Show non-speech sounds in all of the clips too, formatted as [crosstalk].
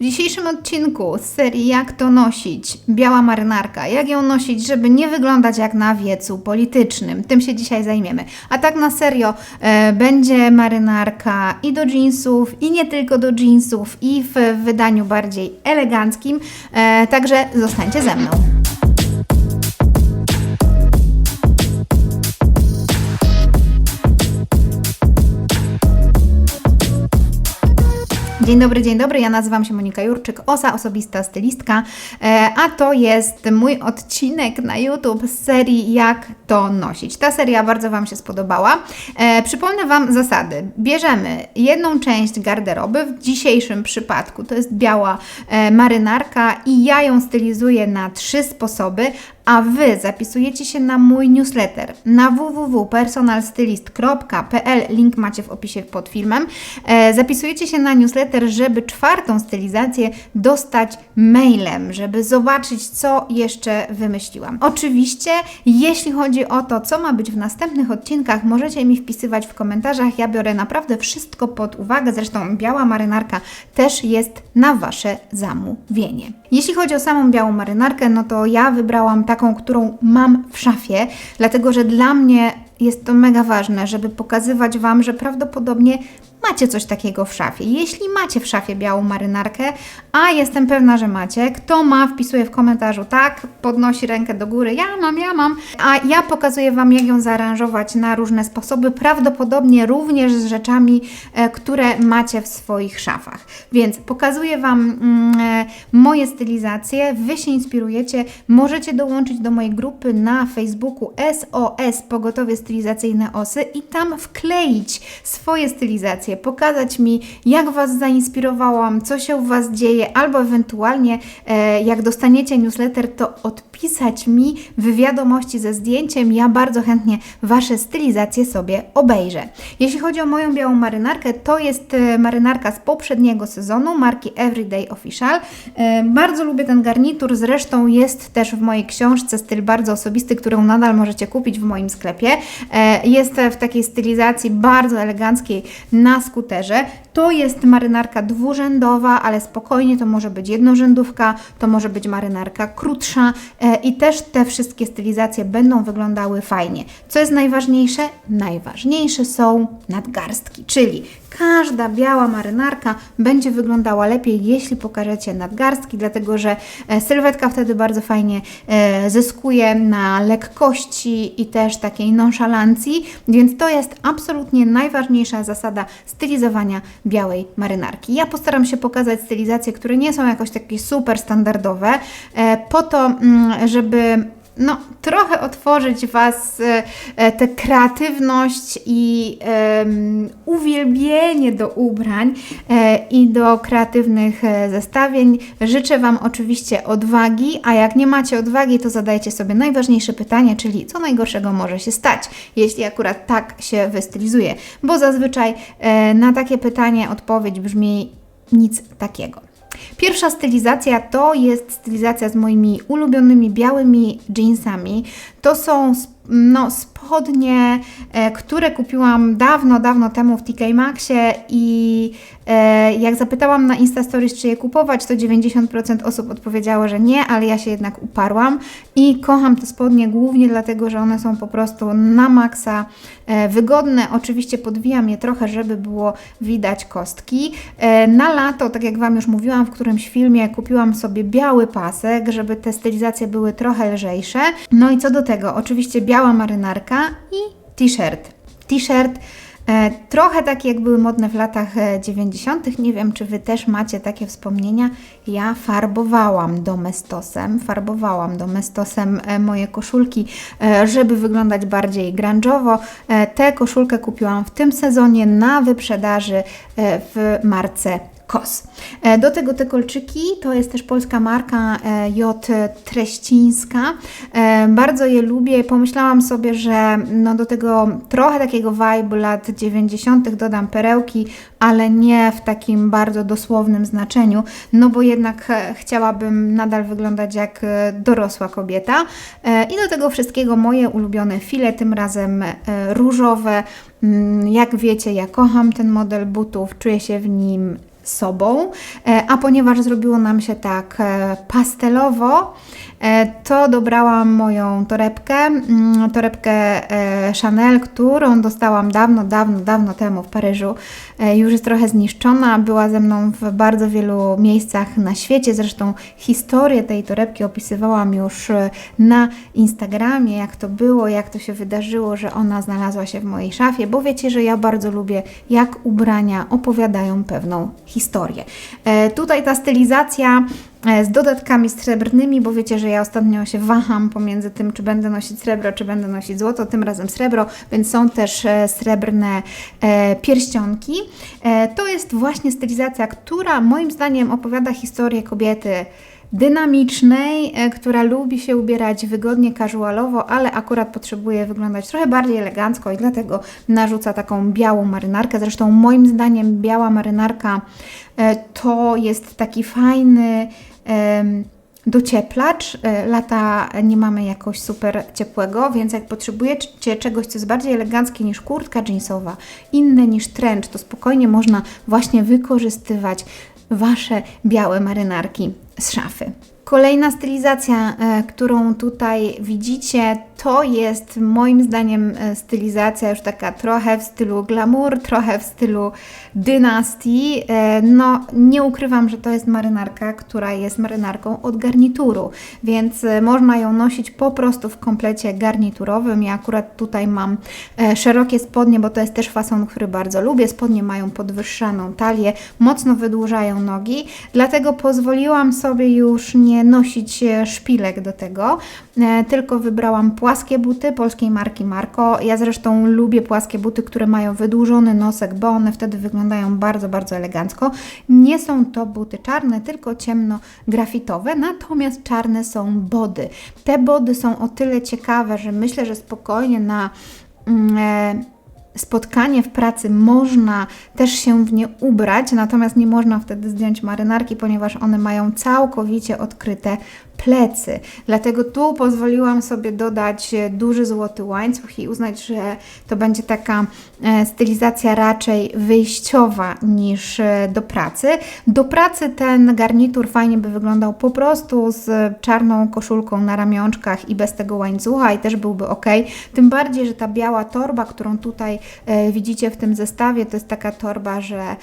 W dzisiejszym odcinku z serii Jak to nosić, biała marynarka, jak ją nosić, żeby nie wyglądać jak na wiecu politycznym. Tym się dzisiaj zajmiemy. A tak na serio, e, będzie marynarka i do jeansów, i nie tylko do jeansów, i w wydaniu bardziej eleganckim. E, także zostańcie ze mną. Dzień dobry, dzień dobry. Ja nazywam się Monika Jurczyk, osa osobista stylistka, e, a to jest mój odcinek na YouTube z serii Jak to nosić. Ta seria bardzo Wam się spodobała. E, Przypomnę Wam zasady. Bierzemy jedną część garderoby, w dzisiejszym przypadku to jest biała e, marynarka i ja ją stylizuję na trzy sposoby, a Wy zapisujecie się na mój newsletter na www.personalstylist.pl, link macie w opisie pod filmem. E, zapisujecie się na newsletter, żeby czwartą stylizację dostać mailem, żeby zobaczyć, co jeszcze wymyśliłam. Oczywiście, jeśli chodzi o to, co ma być w następnych odcinkach, możecie mi wpisywać w komentarzach. Ja biorę naprawdę wszystko pod uwagę. Zresztą biała marynarka też jest na Wasze zamówienie. Jeśli chodzi o samą białą marynarkę, no to ja wybrałam taką, którą mam w szafie, dlatego że dla mnie jest to mega ważne, żeby pokazywać Wam, że prawdopodobnie macie coś takiego w szafie. Jeśli macie w szafie białą marynarkę, a jestem pewna, że macie, kto ma, wpisuje w komentarzu tak, podnosi rękę do góry, ja mam, ja mam, a ja pokazuję Wam, jak ją zaaranżować na różne sposoby, prawdopodobnie również z rzeczami, e, które macie w swoich szafach. Więc pokazuję Wam mm, e, moje stylizacje, Wy się inspirujecie, możecie dołączyć do mojej grupy na Facebooku SOS Pogotowie Stylizacyjne Osy i tam wkleić swoje stylizacje, pokazać mi, jak Was zainspirowałam, co się u Was dzieje, albo ewentualnie e, jak dostaniecie newsletter, to odpisać mi w wiadomości ze zdjęciem. Ja bardzo chętnie Wasze stylizacje sobie obejrzę. Jeśli chodzi o moją białą marynarkę, to jest e, marynarka z poprzedniego sezonu marki Everyday Official. E, bardzo lubię ten garnitur, zresztą jest też w mojej książce styl bardzo osobisty, którą nadal możecie kupić w moim sklepie. E, Jest w takiej stylizacji bardzo eleganckiej na skuterze. To jest marynarka dwurzędowa, ale spokojnie to może być jednorzędówka, to może być marynarka krótsza e, i też te wszystkie stylizacje będą wyglądały fajnie. Co jest najważniejsze? Najważniejsze są nadgarstki, czyli każda biała marynarka będzie wyglądała lepiej, jeśli pokażecie nadgarstki, dlatego że e, sylwetka wtedy bardzo fajnie e, zyskuje na lekkości i też takiej nonszalancji, więc to jest absolutnie najważniejsza zasada stylizowania białej marynarki. Ja postaram się pokazać stylizacje, które nie są jakoś takie super standardowe, e, po to, mm, żeby no, trochę otworzyć Was e, e, tę kreatywność i em, uwielbienie do ubrań e, i do kreatywnych e, zestawień. Życzę Wam oczywiście odwagi, a jak nie macie odwagi, to zadajcie sobie najważniejsze pytanie, czyli co najgorszego może się stać, jeśli akurat tak się wystylizuje, bo zazwyczaj e, na takie pytanie odpowiedź brzmi nic takiego. Pierwsza stylizacja to jest stylizacja z moimi ulubionymi białymi jeansami. To są no, spodnie, e, które kupiłam dawno, dawno temu w TK Maxie i e, jak zapytałam na Insta Stories, czy je kupować, to 90% osób odpowiedziało, że nie, ale ja się jednak uparłam i kocham te spodnie głównie dlatego, że one są po prostu na maksa e, wygodne. Oczywiście podwijam je trochę, żeby było widać kostki. Na lato, tak jak Wam już mówiłam w którymś filmie, kupiłam sobie biały pasek, żeby te stylizacje były trochę lżejsze. No i co do tego, oczywiście biała marynarka i t-shirt. T-shirt E, Trochę takie jak były modne w latach e, 90. Nie wiem, czy Wy też macie takie wspomnienia. Ja farbowałam domestosem, farbowałam domestosem e, moje koszulki, e, żeby wyglądać bardziej grunge'owo. E, Tę koszulkę kupiłam w tym sezonie na wyprzedaży e, w marce KOS. E, Do tego te kolczyki to jest też polska marka e, J Treścińska. E, Bardzo je lubię. Pomyślałam sobie, że no do tego trochę takiego vibe lat 90. dodam perełki, ale nie w takim bardzo dosłownym znaczeniu, no bo jednak chciałabym nadal wyglądać jak dorosła kobieta. I do tego wszystkiego moje ulubione file, tym razem różowe. Mm, Jak wiecie, ja kocham ten model butów, czuję się w nim sobą, e, a ponieważ zrobiło nam się tak e, pastelowo, to dobrałam moją torebkę, mm, torebkę e, Chanel, którą dostałam dawno, dawno, dawno temu w Paryżu. E, Już jest trochę zniszczona, była ze mną w bardzo wielu miejscach na świecie. Zresztą historię tej torebki opisywałam już e, na Instagramie, jak to było, jak to się wydarzyło, że ona znalazła się w mojej szafie, bo wiecie, że ja bardzo lubię, jak ubrania opowiadają pewną historię. E, Tutaj ta stylizacja e, z dodatkami srebrnymi, bo wiecie, że ja ostatnio się waham pomiędzy tym, czy będę nosić srebro, czy będę nosić złoto, tym razem srebro, więc są też e, srebrne e, pierścionki. E, to jest właśnie stylizacja, która moim zdaniem opowiada historię kobiety dynamicznej, e, która lubi się ubierać wygodnie, casualowo, ale akurat potrzebuje wyglądać trochę bardziej elegancko i dlatego narzuca taką białą marynarkę. Zresztą moim zdaniem biała marynarka e, to jest taki fajny docieplacz. E, Lata nie mamy jakoś super ciepłego, więc jak potrzebujecie czegoś, co jest bardziej eleganckie niż kurtka jeansowa, inne niż trench, to spokojnie można właśnie wykorzystywać Wasze białe marynarki z szafy. Kolejna stylizacja, e, którą tutaj widzicie, to jest moim zdaniem e, stylizacja już taka trochę w stylu glamour, trochę w stylu dynastii. E, No, nie ukrywam, że to jest marynarka, która jest marynarką od garnituru, więc można ją nosić po prostu w komplecie garniturowym. Ja akurat tutaj mam szerokie spodnie, bo to jest też fason, który bardzo lubię. Spodnie mają podwyższaną talię, mocno wydłużają nogi, dlatego pozwoliłam sobie już nie nosić e, szpilek do tego, e, tylko wybrałam płaskie buty polskiej marki Marco. Ja zresztą lubię płaskie buty, które mają wydłużony nosek, bo one wtedy wyglądają bardzo, bardzo elegancko. Nie są to buty czarne, tylko ciemno-grafitowe, natomiast czarne są body. Te body są o tyle ciekawe, że myślę, że spokojnie na mm, e, spotkanie w pracy można też się w nie ubrać, natomiast nie można wtedy zdjąć marynarki, ponieważ one mają całkowicie odkryte plecy. Dlatego tu pozwoliłam sobie dodać e, duży złoty łańcuch i uznać, że to będzie taka e, stylizacja raczej wyjściowa niż e, do pracy. Do pracy ten garnitur fajnie by wyglądał po prostu z czarną koszulką na ramionczkach i bez tego łańcucha i też byłby ok. Tym bardziej, że ta biała torba, którą tutaj widzicie w tym zestawie, to jest taka torba, że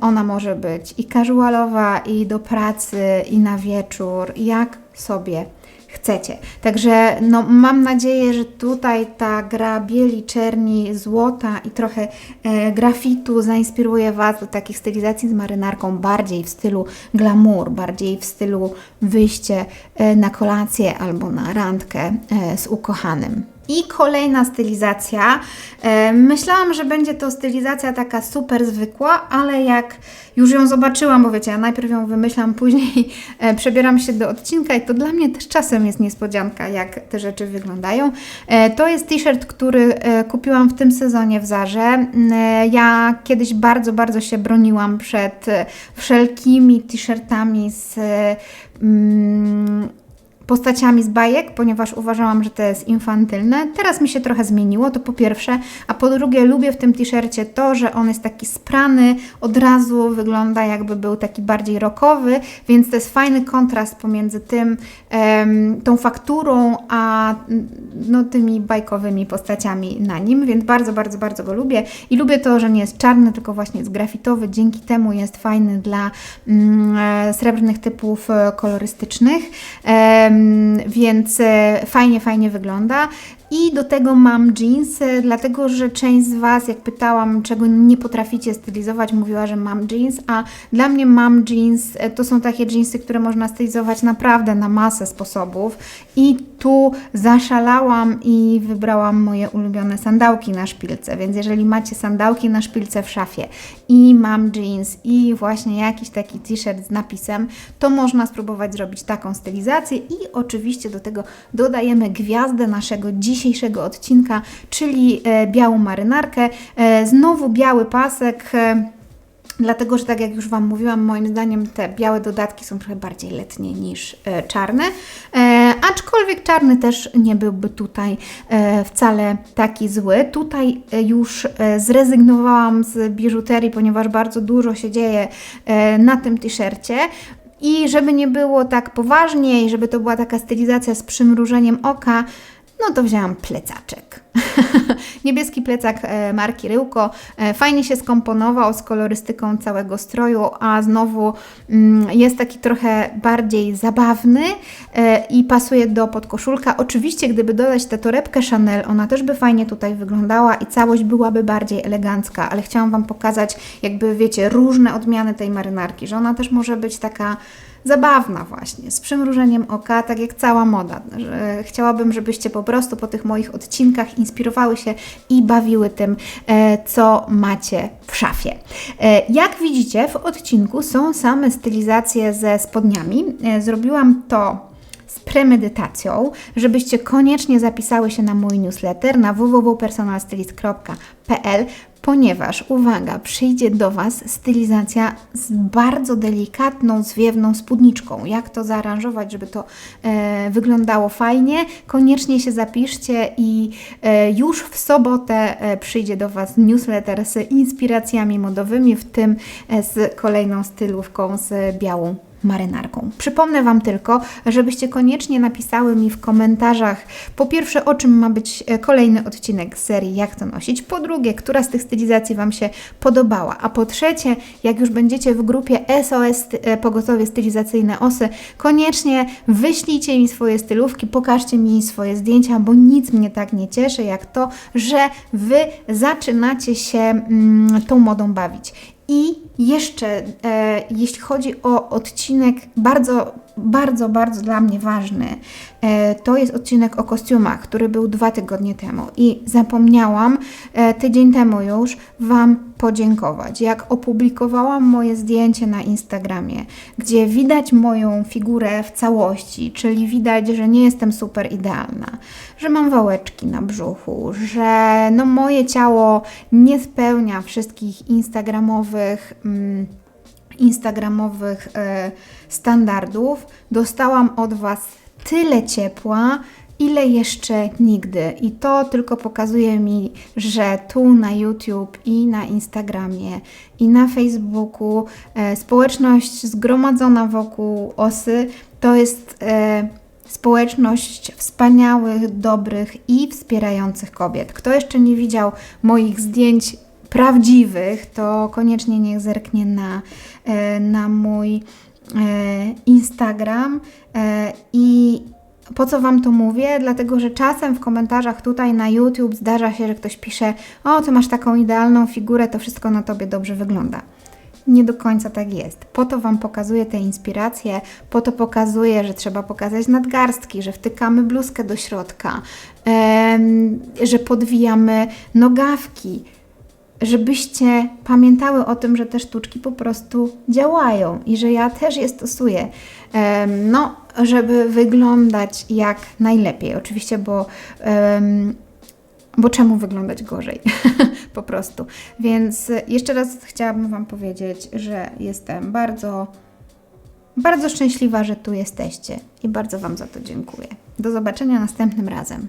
ona może być i casualowa, i do pracy, i na wieczór, jak sobie chcecie. Także no, mam nadzieję, że tutaj ta gra bieli, czerni, złota i trochę e, grafitu zainspiruje Was do takich stylizacji z marynarką bardziej w stylu glamour, bardziej w stylu wyjście e, na kolację albo na randkę e, z ukochanym. I kolejna stylizacja. E, myślałam, że będzie to stylizacja taka super zwykła, ale jak już ją zobaczyłam, bo wiecie, ja najpierw ją wymyślam, [laughs] później e, przebieram się do odcinka i to dla mnie też czasem jest niespodzianka, jak te rzeczy wyglądają. E, to jest t-shirt, który kupiłam w tym sezonie w Zarze. Mm, Ja kiedyś bardzo, bardzo się broniłam przed wszelkimi t-shirtami z mm, postaciami z bajek, ponieważ uważałam, że to jest infantylne. Teraz mi się trochę zmieniło, to po pierwsze, a po drugie lubię w tym t-shircie to, że on jest taki sprany, od razu wygląda jakby był taki bardziej rockowy, więc to jest fajny kontrast pomiędzy tym, em, tą fakturą, a mm, no, tymi bajkowymi postaciami na nim, więc bardzo, bardzo, bardzo go lubię i lubię to, że nie jest czarny, tylko właśnie jest grafitowy, dzięki temu jest fajny dla mm, e, srebrnych typów e, kolorystycznych. Więc e, fajnie, fajnie wygląda. I do tego mam jeans, dlatego że część z Was, jak pytałam, czego nie potraficie stylizować, mówiła, że mam jeans, a dla mnie mam jeans e, to są takie jeansy, które można stylizować naprawdę na masę sposobów. I tu zaszalałam i wybrałam moje ulubione sandałki na szpilce, więc jeżeli macie sandałki na szpilce w szafie i mam jeans i właśnie jakiś taki t-shirt z napisem, to można spróbować zrobić taką stylizację i oczywiście do tego dodajemy gwiazdę naszego dzisiejszego odcinka, czyli e, białą marynarkę. E, znowu biały pasek. E, Dlatego, że tak jak już Wam mówiłam, moim zdaniem te białe dodatki są trochę bardziej letnie niż czarne. E, aczkolwiek czarny też nie byłby tutaj e, wcale taki zły. Tutaj już zrezygnowałam z biżuterii, ponieważ bardzo dużo się dzieje e, na tym t-shircie. I żeby nie było tak poważnie i żeby to była taka stylizacja z przymrużeniem oka, no to wzięłam plecaczek. [laughs] Niebieski plecak e, marki Ryłko. E, Fajnie się skomponował z kolorystyką całego stroju, a znowu mm, jest taki trochę bardziej zabawny e, i pasuje do podkoszulka. Oczywiście, gdyby dodać tę torebkę Chanel, ona też by fajnie tutaj wyglądała i całość byłaby bardziej elegancka, ale chciałam Wam pokazać, jakby wiecie, różne odmiany tej marynarki, że ona też może być taka zabawna właśnie, z przymrużeniem oka, tak jak cała moda. Że chciałabym, żebyście po prostu po tych moich odcinkach inspirowały się i bawiły tym, e, co macie w szafie. E, Jak widzicie, w odcinku są same stylizacje ze spodniami. E, Zrobiłam to z premedytacją, żebyście koniecznie zapisały się na mój newsletter na www.personalstylist.pl, ponieważ, uwaga, przyjdzie do Was stylizacja z bardzo delikatną, zwiewną spódniczką. Jak to zaaranżować, żeby to e, wyglądało fajnie? Koniecznie się zapiszcie i e, już w sobotę e, przyjdzie do Was newsletter z inspiracjami modowymi, w tym e, z kolejną stylówką z białą marynarką. Przypomnę Wam tylko, żebyście koniecznie napisały mi w komentarzach po pierwsze, o czym ma być e, kolejny odcinek serii Jak to nosić, po drugie, która z tych stylizacji Wam się podobała, a po trzecie, jak już będziecie w grupie SOS e, Pogotowie Stylizacyjne OSY, koniecznie wyślijcie mi swoje stylówki, pokażcie mi swoje zdjęcia, bo nic mnie tak nie cieszy, jak to, że Wy zaczynacie się mm, tą modą bawić. I jeszcze, e, jeśli chodzi o odcinek bardzo, bardzo, bardzo dla mnie ważny, e, to jest odcinek o kostiumach, który był dwa tygodnie temu. I zapomniałam e, tydzień temu już Wam podziękować. Jak opublikowałam moje zdjęcie na Instagramie, gdzie widać moją figurę w całości, czyli widać, że nie jestem super idealna, że mam wałeczki na brzuchu, że no moje ciało nie spełnia wszystkich instagramowych. Mm, instagramowych e, standardów, dostałam od Was tyle ciepła, ile jeszcze nigdy. I to tylko pokazuje mi, że tu na YouTube i na Instagramie i na Facebooku e, społeczność zgromadzona wokół osy to jest. E, społeczność wspaniałych, dobrych i wspierających kobiet. Kto jeszcze nie widział moich zdjęć prawdziwych, to koniecznie niech zerknie na, e, na mój e, Instagram e, i po co Wam to mówię? Dlatego, że czasem w komentarzach tutaj na YouTube zdarza się, że ktoś pisze: O, ty masz taką idealną figurę, to wszystko na tobie dobrze wygląda. Nie do końca tak jest. Po to Wam pokazuję te inspiracje, po to pokazuję, że trzeba pokazać nadgarstki, że wtykamy bluzkę do środka, że podwijamy nogawki, żebyście pamiętały o tym, że te sztuczki po prostu działają i że ja też je stosuję. No, żeby wyglądać jak najlepiej. Oczywiście, bo. bo czemu wyglądać gorzej? [laughs] po prostu. Więc jeszcze raz chciałabym Wam powiedzieć, że jestem bardzo, bardzo szczęśliwa, że tu jesteście i bardzo Wam za to dziękuję. Do zobaczenia następnym razem.